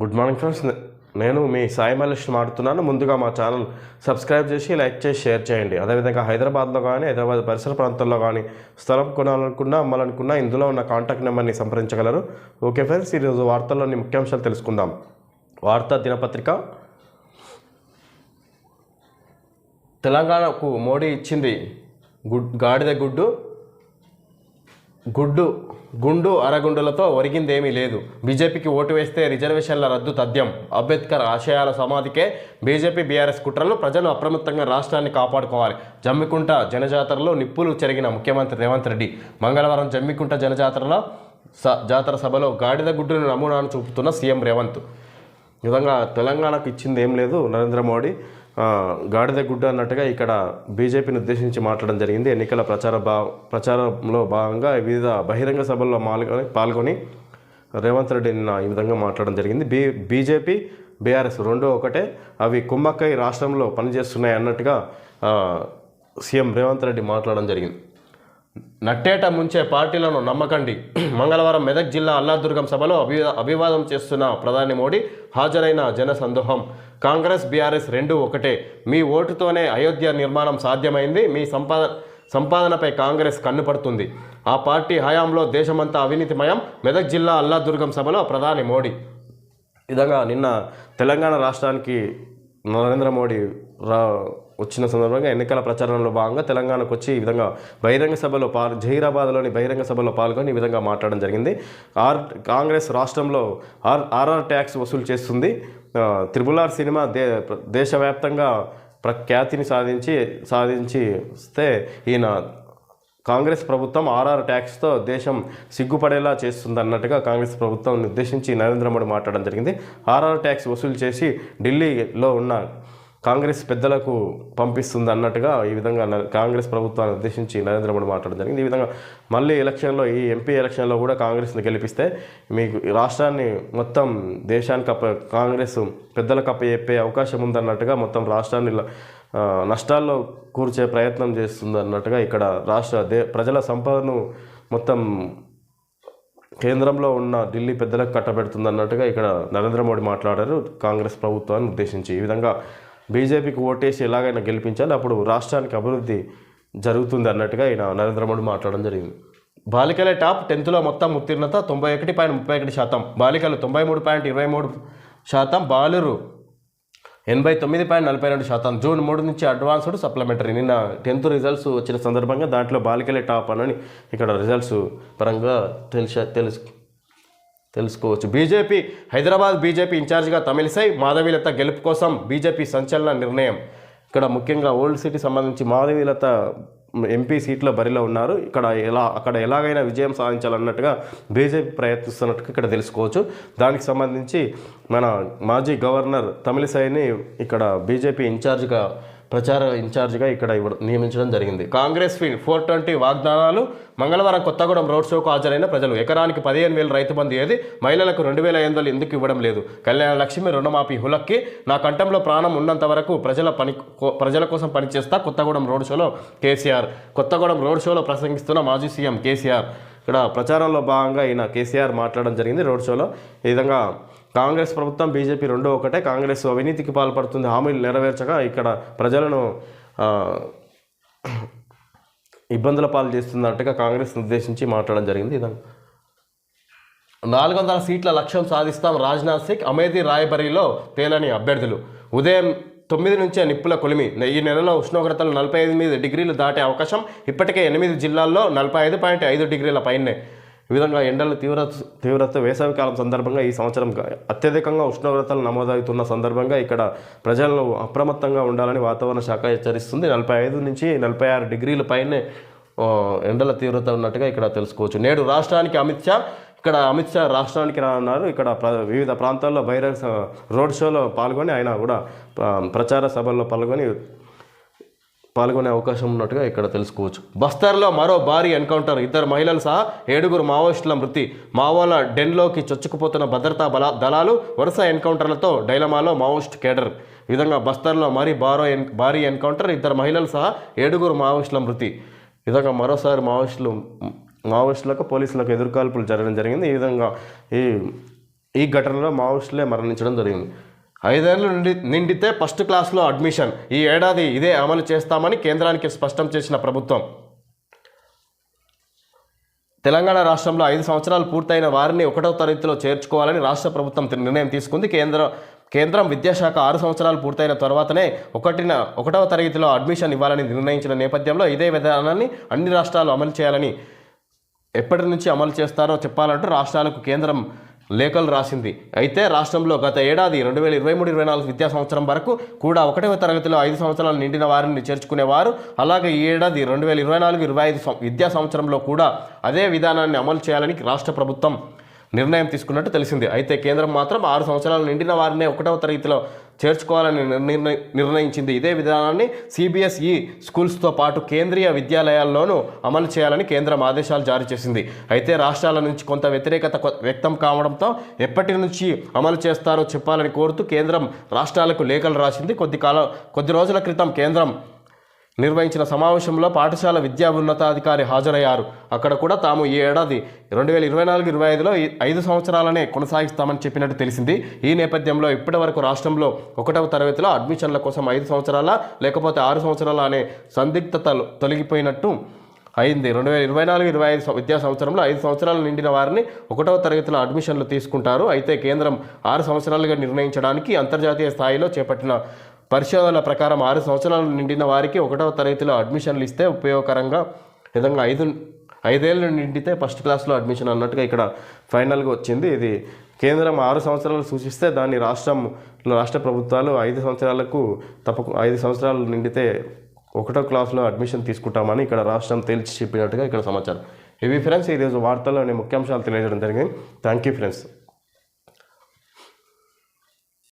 Good morning friends. నేను మీ సాయి మల్లేష్ మాడుతున్నాను ముందుగా మా ఛానల్ సబ్స్క్రైబ్ చేసి లైక్ చేసి షేర్ చేయండి. అదేవిధంగా హైదరాబాద్లో కానీ హైదరాబాద్ పరిసర ప్రాంతాల్లో కానీ స్థలం కొనాలనుకున్నా అమ్మాలనుకున్నా ఇందులో ఉన్న కాంటాక్ట్ నెంబర్ని సంప్రదించగలరు. ఓకే ఫ్రెండ్స్ ఈరోజు వార్తల్లోని ముఖ్యాంశాలు తెలుసుకుందాం. వార్తా దినపత్రిక. తెలంగాణకు మోడీ ఇచ్చింది గుడ్ గాడిద గుడ్డు. గుడ్డు గుండు అరగుండులతో ఒరిగిందేమీ లేదు. బీజేపీకి ఓటు వేస్తే రిజర్వేషన్ల రద్దు తథ్యం. అంబేద్కర్ ఆశయాల సమాధికే బీజేపీ బీఆర్ఎస్ కుట్రలు ప్రజలు అప్రమత్తంగా రాష్ట్రాన్ని కాపాడుకోవాలి. జమ్మికుంట జనజాతరలో నిప్పులు చెరిగిన ముఖ్యమంత్రి రేవంత్ రెడ్డి. మంగళవారం జమ్మికుంట జనజాతరలో స జాతర సభలో గాడిద గుడ్డును నమూనాను చూపుతున్న సీఎం రేవంత్. విధంగా తెలంగాణకు ఇచ్చింది ఏం లేదు నరేంద్ర మోడీ. గాడిద గుడ్డ అన్నట్టుగా ఇక్కడ బీజేపీని ఉద్దేశించి మాట్లాడడం జరిగింది. ఎన్నికల ప్రచార భా ప్రచారంలో భాగంగా వివిధ బహిరంగ సభల్లో పాల్గొని పాల్గొని రేవంత్ రెడ్డి నిన్న ఈ విధంగా మాట్లాడడం జరిగింది. బీ బీజేపీ బీఆర్ఎస్ రెండు ఒకటే. అవి కుమ్మక్కై రాష్ట్రంలో పనిచేస్తున్నాయి అన్నట్టుగా సీఎం రేవంత్ రెడ్డి మాట్లాడడం జరిగింది. నట్టేట ముంచే పార్టీలను నమ్మకండి. మంగళవారం మెదక్ జిల్లా అల్లాదుర్గం సభలో అభి అభివాదం చేస్తున్న ప్రధాని మోడీ హాజరైన జన సందోహం కాంగ్రెస్ బీఆర్ఎస్ రెండు ఒకటే. మీ ఓటుతోనే అయోధ్య నిర్మాణం సాధ్యమైంది. మీ సంపాద సంపాదనపై కాంగ్రెస్ కన్నుపడుతుంది ఆ పార్టీ హయాంలో దేశమంతా అవినీతిమయం. మెదక్ జిల్లా అల్లాదుర్గం సభలో ప్రధాని మోడీ. విధంగా నిన్న తెలంగాణ రాష్ట్రానికి నరేంద్ర మోడీ రా వచ్చిన సందర్భంగా ఎన్నికల ప్రచారంలో భాగంగా తెలంగాణకు వచ్చి ఈ విధంగా బహిరంగ సభలో పాల్ జహీరాబాద్లోని బహిరంగ సభలో పాల్గొని ఈ విధంగా మాట్లాడడం జరిగింది. ఆర్ కాంగ్రెస్ రాష్ట్రంలో ఆర్ ఆర్ఆర్ ట్యాక్స్ వసూలు చేస్తుంది. త్రిబుల్ ఆర్ సినిమా దే దేశవ్యాప్తంగా ప్రఖ్యాతిని సాధించి సాధించిస్తే ఈయన కాంగ్రెస్ ప్రభుత్వం ఆర్ఆర్ ట్యాక్స్తో దేశం సిగ్గుపడేలా చేస్తుందన్నట్టుగా కాంగ్రెస్ ప్రభుత్వం ఉద్దేశించి నరేంద్ర మోడీ మాట్లాడడం జరిగింది. ఆర్ఆర్ ట్యాక్స్ వసూలు చేసి ఢిల్లీలో ఉన్న కాంగ్రెస్ పెద్దలకు పంపిస్తుంది అన్నట్టుగా ఈ విధంగా కాంగ్రెస్ ప్రభుత్వాన్ని ఉద్దేశించి నరేంద్ర మోడీ మాట్లాడడం జరిగింది. ఈ విధంగా మళ్ళీ ఎలక్షన్లో ఈ ఎంపీ ఎలక్షన్లో కూడా కాంగ్రెస్ని గెలిపిస్తే మీకు రాష్ట్రాన్ని మొత్తం దేశానికి అప్ప కాంగ్రెస్ పెద్దలకు అప్ప చెప్పే అవకాశం ఉందన్నట్టుగా మొత్తం రాష్ట్రాన్ని నష్టాల్లో కూర్చే ప్రయత్నం చేస్తుంది అన్నట్టుగా ఇక్కడ రాష్ట్ర దే ప్రజల సంపదను మొత్తం కేంద్రంలో ఉన్న ఢిల్లీ పెద్దలకు కట్టబెడుతుంది అన్నట్టుగా ఇక్కడ నరేంద్ర మోడీ మాట్లాడారు. కాంగ్రెస్ ప్రభుత్వాన్ని ఉద్దేశించి ఈ విధంగా బీజేపీకి ఓటేసి ఎలాగైనా గెలిపించాలి అప్పుడు రాష్ట్రానికి అభివృద్ధి జరుగుతుంది అన్నట్టుగా ఈయన నరేంద్ర మోడీ మాట్లాడడం జరిగింది. బాలికలే టాప్ టెన్త్లో మొత్తం ఉత్తీర్ణత తొంభై ఒకటి పాయింట్ ముప్పై ఒకటి శాతం బాలికలు తొంభై మూడు పాయింట్ ఇరవై మూడు శాతం బాలురు ఎనభై తొమ్మిది పాయింట్ నలభై రెండు శాతం. జూన్ మూడు నుంచి అడ్వాన్స్డ్ సప్లిమెంటరీ. నిన్న టెన్త్ రిజల్ట్స్ వచ్చిన సందర్భంగా దాంట్లో బాలికలే టాప్ అని ఇక్కడ రిజల్ట్స్ పరంగా తెలిస తెలుసు తెలుసుకోవచ్చు. బీజేపీ హైదరాబాద్ బీజేపీ ఇన్ఛార్జిగా తమిళసై మాధవీలత గెలుపు కోసం బీజేపీ సంచలన నిర్ణయం. ఇక్కడ ముఖ్యంగా ఓల్డ్ సిటీ సంబంధించి మాధవీలత ఎంపీ సీట్లో బరిలో ఉన్నారు. ఇక్కడ ఎలా అక్కడ ఎలాగైనా విజయం సాధించాలన్నట్టుగా బీజేపీ ప్రయత్నిస్తున్నట్టుగా ఇక్కడ తెలుసుకోవచ్చు. దానికి సంబంధించి మన మాజీ గవర్నర్ తమిళసైని ఇక్కడ బీజేపీ ఇన్ఛార్జిగా ప్రచార ఇన్ఛార్జిగా ఇక్కడ ఇవ్వడం నియమించడం జరిగింది. కాంగ్రెస్ ఫీల్డ్ ఫోర్ ట్వంటీ వాగ్దానాలు మంగళవారం కొత్తగూడెం రోడ్ షోకు హాజరైన ప్రజలు. ఎకరానికి పదిహేను వేల రైతు బంధు ఏది? మహిళలకు రెండు వేల ఐదు వందలు ఎందుకు ఇవ్వడం లేదు? కళ్యాణ లక్ష్మి రుణమాఫీ హులక్కి నా కంఠంలో ప్రాణం ఉన్నంత వరకు ప్రజల పని కో- ప్రజల కోసం పనిచేస్తా కొత్తగూడెం రోడ్ షోలో కేసీఆర్. కొత్తగూడెం రోడ్ షోలో ప్రసంగిస్తున్న మాజీ సీఎం కేసీఆర్. ఇక్కడ ప్రచారంలో భాగంగా ఈయన కేసీఆర్ మాట్లాడడం జరిగింది రోడ్ షోలో. ఈ విధంగా కాంగ్రెస్ ప్రభుత్వం బీజేపీ రెండో ఒకటే. కాంగ్రెస్ అవినీతికి పాల్పడుతుంది. హామీలు నెరవేర్చగా ఇక్కడ ప్రజలను ఇబ్బందుల పాలు చేస్తున్నట్టుగా కాంగ్రెస్ ఉద్దేశించి మాట్లాడడం జరిగింది. ఇదంతా నాలుగు వందల సీట్ల లక్ష్యం సాధిస్తాం రాజ్నాథ్ సింగ్. అమేధీ రాయబరిలో తేలని అభ్యర్థులు. ఉదయం తొమ్మిది నుంచి నిప్పుల కొలిమి. ఈ నెలలో ఉష్ణోగ్రతలు నలభై ఎనిమిది డిగ్రీలు దాటే అవకాశం ఇప్పటికే ఎనిమిది జిల్లాల్లో నలభై ఐదు పాయింట్ ఐదు డిగ్రీల పైనే. ఈ విధంగా ఎండల తీవ్రత తీవ్రత వేసవికాలం సందర్భంగా ఈ సంవత్సరం అత్యధికంగా ఉష్ణోగ్రతలు నమోదవుతున్న సందర్భంగా ఇక్కడ ప్రజలను అప్రమత్తంగా ఉండాలని వాతావరణ శాఖ హెచ్చరిస్తుంది. నలభై ఐదు నుంచి నలభై ఆరు డిగ్రీల పైనే ఎండల తీవ్రత ఉన్నట్టుగా ఇక్కడ తెలుసుకోవచ్చు. నేడు రాష్ట్రానికి అమిత్ షా ఇక్కడ అమిత్ షా రాష్ట్రానికి రానున్నారు. ఇక్కడ వివిధ ప్రాంతాల్లో బహిరంగ రోడ్ షోలో పాల్గొని ఆయన కూడా ప్రచార సభల్లో పాల్గొని పాల్గొనే అవకాశం ఉన్నట్టుగా ఇక్కడ తెలుసుకోవచ్చు. బస్తర్లో మరో భారీ ఎన్కౌంటర్. ఇద్దరు మహిళలు సహా ఏడుగురు మావోయిస్టుల మృతి. మావోల డెన్లోకి చొచ్చుకుపోతున్న భద్రతా బల దళాలు వరుస ఎన్కౌంటర్లతో డైలమాలో మావోయిస్ట్ కేడర్. విధంగా బస్తర్లో మరీ భారో ఎన్ భారీ ఎన్కౌంటర్. ఇద్దరు మహిళలు సహా ఏడుగురు మావోయిస్టుల మృతి. విధంగా మరోసారి మావోయిస్టులు మావోయిస్టులకు పోలీసులకు ఎదురుకాల్పులు జరగడం జరిగింది. ఈ విధంగా ఈ ఈ ఘటనలో మావోయిస్టులే మరణించడం జరిగింది. ఐదేళ్ళు నిండి నిండితే ఫస్ట్ క్లాస్లో అడ్మిషన్. ఈ ఏడాది ఇదే అమలు చేస్తామని కేంద్రానికి స్పష్టం చేసిన ప్రభుత్వం. తెలంగాణ రాష్ట్రంలో ఐదు సంవత్సరాలు పూర్తయిన వారిని ఒకటో తరగతిలో చేర్చుకోవాలని రాష్ట్ర ప్రభుత్వం నిర్ణయం తీసుకుంది. కేంద్ర కేంద్రం విద్యాశాఖ ఆరు సంవత్సరాలు పూర్తయిన తర్వాతనే ఒకటిన ఒకటవ తరగతిలో అడ్మిషన్ ఇవ్వాలని నిర్ణయించిన నేపథ్యంలో ఇదే విధానాన్ని అన్ని రాష్ట్రాలు అమలు చేయాలని ఎప్పటి నుంచి అమలు చేస్తారో చెప్పాలంటూ రాష్ట్రాలకు కేంద్రం లేఖలు రాసింది. అయితే రాష్ట్రంలో గత ఏడాది రెండు వేల ఇరవై మూడు ఇరవై నాలుగు విద్యా సంవత్సరం వరకు కూడా ఒకటవ తరగతిలో ఐదు సంవత్సరాలు నిండిన వారిని చేర్చుకునేవారు. అలాగే ఈ ఏడాది రెండు వేల ఇరవై నాలుగు ఇరవై ఐదు విద్యా సంవత్సరంలో కూడా అదే విధానాన్ని అమలు చేయాలని రాష్ట్ర ప్రభుత్వం నిర్ణయం తీసుకున్నట్టు తెలిసింది. అయితే కేంద్రం మాత్రం ఆరు సంవత్సరాలు నిండిన వారినే ఒకటవ తరగతిలో చేర్చుకోవాలని నిర్ణయ నిర్ణయించింది. ఇదే విధానాన్ని సిబిఎస్ఈ స్కూల్స్తో పాటు కేంద్రీయ విద్యాలయాల్లోనూ అమలు చేయాలని కేంద్రం ఆదేశాలు జారీ చేసింది. అయితే రాష్ట్రాల నుంచి కొంత వ్యతిరేకత వ్యక్తం కావడంతో ఎప్పటి నుంచి అమలు చేస్తారో చెప్పాలని కోరుతూ కేంద్రం రాష్ట్రాలకు లేఖలు రాసింది. కొద్ది కాలం కొద్ది రోజుల క్రితం కేంద్రం నిర్వహించిన సమావేశంలో పాఠశాల విద్యా ఉన్నతాధికారి హాజరయ్యారు. అక్కడ కూడా తాము ఈ ఏడాది రెండు వేల ఇరవై నాలుగు ఇరవై ఐదులో ఐదు సంవత్సరాలనే కొనసాగిస్తామని చెప్పినట్టు తెలిసింది. ఈ నేపథ్యంలో ఇప్పటి వరకు రాష్ట్రంలో ఒకటవ తరగతిలో అడ్మిషన్ల కోసం ఐదు సంవత్సరాల లేకపోతే ఆరు సంవత్సరాల అనే సందిగ్ధత తొలగిపోయినట్టు అయింది. రెండు వేల ఇరవై నాలుగు ఇరవై ఐదు విద్యా సంవత్సరంలో ఐదు సంవత్సరాలు నిండిన వారిని ఒకటవ తరగతిలో అడ్మిషన్లు తీసుకుంటారు. అయితే కేంద్రం ఆరు సంవత్సరాలుగా నిర్ణయించడానికి అంతర్జాతీయ స్థాయిలో చేపట్టిన పరిశోధనల ప్రకారం ఆరు సంవత్సరాలు నిండిన వారికి ఒకటవ తరగతిలో అడ్మిషన్లు ఇస్తే ఉపయోగకరంగా విధంగా ఐదు ఐదేళ్ళు నిండితే ఫస్ట్ క్లాస్లో అడ్మిషన్ అన్నట్టుగా ఇక్కడ ఫైనల్గా వచ్చింది. ఇది కేంద్రం ఆరు సంవత్సరాలు సూచిస్తే దాన్ని రాష్ట్రం రాష్ట్ర ప్రభుత్వాలు ఐదు సంవత్సరాలకు తప్పకు ఐదు సంవత్సరాలు నిండితే ఒకటో క్లాస్లో అడ్మిషన్ తీసుకుంటామని ఇక్కడ రాష్ట్రం తేల్చి చెప్పినట్టుగా ఇక్కడ సమాచారం. ఇవి ఫ్రెండ్స్? ఈరోజు వార్తల్లోని ముఖ్యాంశాలు తెలియజేయడం జరిగింది. Thank you friends.